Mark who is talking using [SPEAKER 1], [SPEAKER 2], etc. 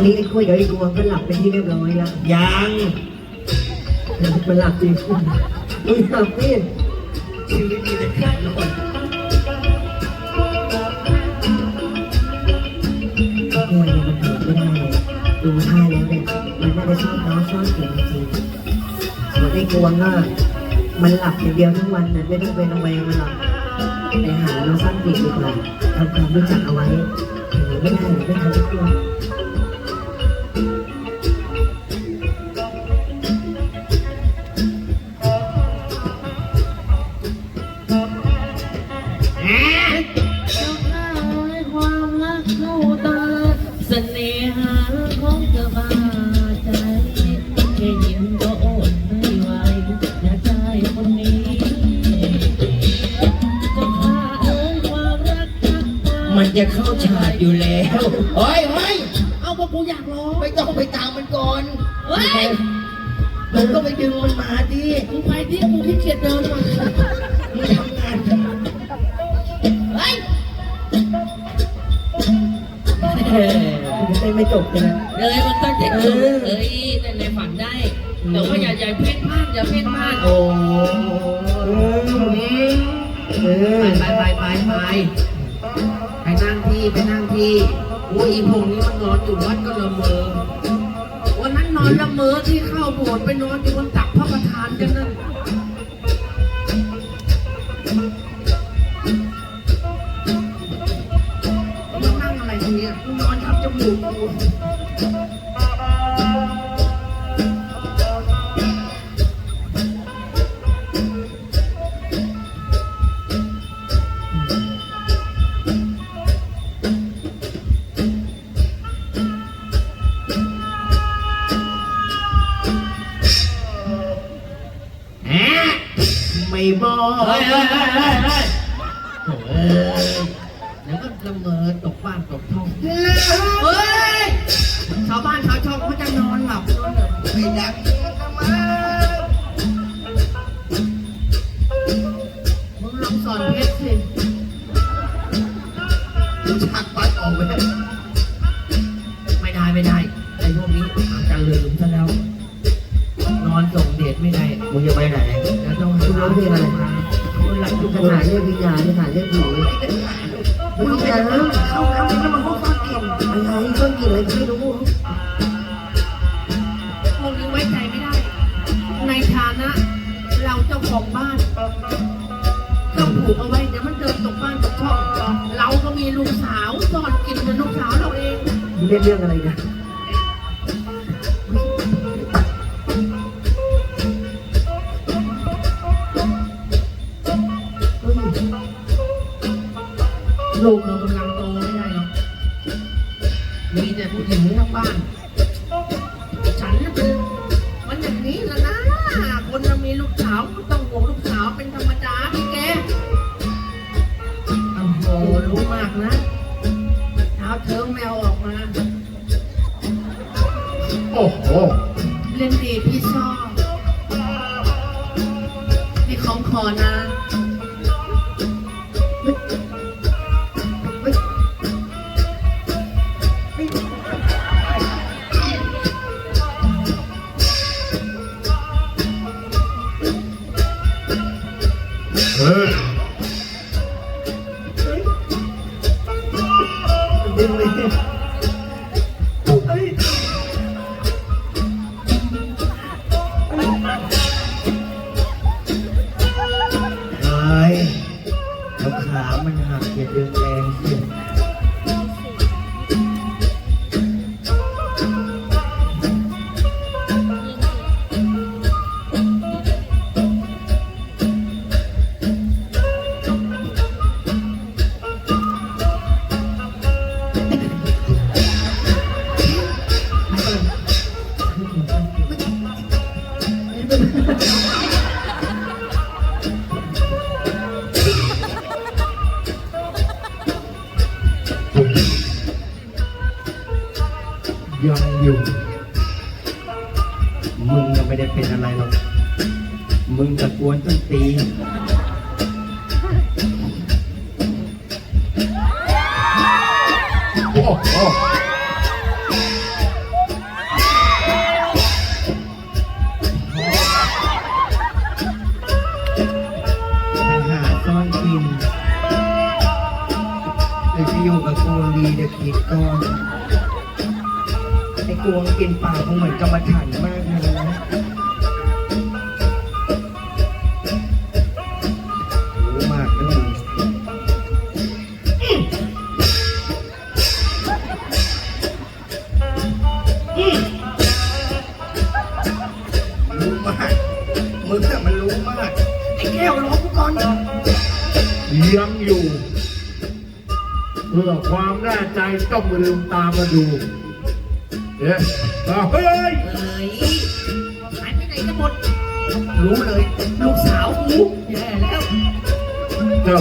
[SPEAKER 1] อนนี้ไอ้กล้วยกับไอ้กวงก็หลับเป็นที่เรียบร้อยแล้ว
[SPEAKER 2] ยัง
[SPEAKER 1] มันหลับจริงมึงหลับนี่
[SPEAKER 2] ชีวิตมีแต่การนอน
[SPEAKER 1] กล้วยเนี่ยมันเหินไม่ได้เลยดูท่าแล้วเนี่ยมันน่าจะชอบน้องชอบเสียงจริงส่วนไอ้กวงก็มันหลับอย่างเดียวทั้งวันน่ะไม่ต้องไประแวงมันหรอกไปหาน้องซ่อนกลิ่นดีกว่าทำความรู้จักเอาไว้ถึงไม่ได้หรือไม่ทันทุกคน
[SPEAKER 3] ตาเสน่หาของเธอบาใจแค่ยิ้มก็อดไม่ไหวอยากได้คนนี้เจ้าข้าเอ้ยความรักทักมา
[SPEAKER 2] มันจะเข้าฉากอยู่แล้วเฮ้ยเฮ้
[SPEAKER 3] เอามากูอยากร้อง
[SPEAKER 2] ไม่ต้องไปตามมันก่อน
[SPEAKER 3] เฮ้ย
[SPEAKER 2] มึงก็ไปดึงมันมาดิ
[SPEAKER 3] มึงไปที่กูขี้เกียจเดินมา
[SPEAKER 1] ได้ไม่จบเลยนะ
[SPEAKER 3] เลยมันต้องเทคนิคเฮ้ยแต่ในฝันได้ แต่ว่าอย่าอย่าเพ่นพลาดอย่าเพ่นพลาด
[SPEAKER 2] โอ้
[SPEAKER 1] เออเออ
[SPEAKER 3] ไปไปไปไปไปนั่งที่ไปนั่งที่โอ้ยอีพวกนี้มันนอนอยู่วัดก็ละเมอวันนั้นนอนละเมอที่เข้าโบสถ์ไปนอนอยู่บนตักพระประธานกันนั่น อนทับจมู ละเมอตกบ้านตกช่อง เฮ้ย ชาวบ้านชาวช่องเขาจะนอนหลับนอนหลับ
[SPEAKER 2] ไม่ดังทำไม
[SPEAKER 3] มึงลองสอนเพชรสิ
[SPEAKER 2] กูชักปัดออกไปได้
[SPEAKER 3] ไม่ได้ไม่ได้ไอ้พวกนี้อาจจะลืมซะแล้ว นอนส่งเดชไม่ได้
[SPEAKER 2] มึงจะไปไหน
[SPEAKER 3] แล้วต้อง
[SPEAKER 1] คุณร้องเพลงอะไร
[SPEAKER 3] คนหลับอยู่
[SPEAKER 1] คา
[SPEAKER 3] ขนาด
[SPEAKER 1] เรียกวิญญาณคาถาเรียกผี มึงจะเข้าเข้าเข้าแล้วมันเข้าฟังกินอะไรฟังกินอะไรไม่รู้
[SPEAKER 3] พวกนี้ไว้ใจไม่ได้ ในฐานะ เราเจ้าของบ้านต้องผูกเอาไว้เดี๋ยวมันเดินตกบ้านตกช่องเราก็มีลูกสาวซ่อนกินเป็นลูกสาวเราเอง
[SPEAKER 1] เรียกเรื่องอะไรน
[SPEAKER 3] ลูกเรากำลังโตไม่ได้หรอกมีแต่ผู้หญิงทั้งบ้าน ฉันน่ะเป็นมันอย่างนี้แหละนะ คนเรามีลูกสาวก็ต้องห่วงลูกสาวเป็นธรรมดาพี่แกโอ้โหรู้มากนะเท้าเทิงแมวออกมา
[SPEAKER 2] โอ้โห
[SPEAKER 3] เล่นดีพี่ชอบ
[SPEAKER 2] เอยู่ มึงก็ไม่ได้เป็นอะไรหรอก มึงตะกวนต้นตีโอ้โอ้ไปอยู่กับกูดีเด็กผิดก่อน ไอ้กวงกินปากคงเหมือนกรรมฐานมากเลยนะรู้มากนะมึงรู้มาก มึงน่ะมันรู้มาก ไอ้แก้วร้องกูก่อน
[SPEAKER 4] ยังอยู่ เพื่อความแน่ใจต้องลืมตามมาดู เอ๊ะอะเฮ้ย
[SPEAKER 3] เอ้ยหายไปไหนกันหมด รู้เลย ลูกสาวกูแย่แล้ว
[SPEAKER 4] เจ้า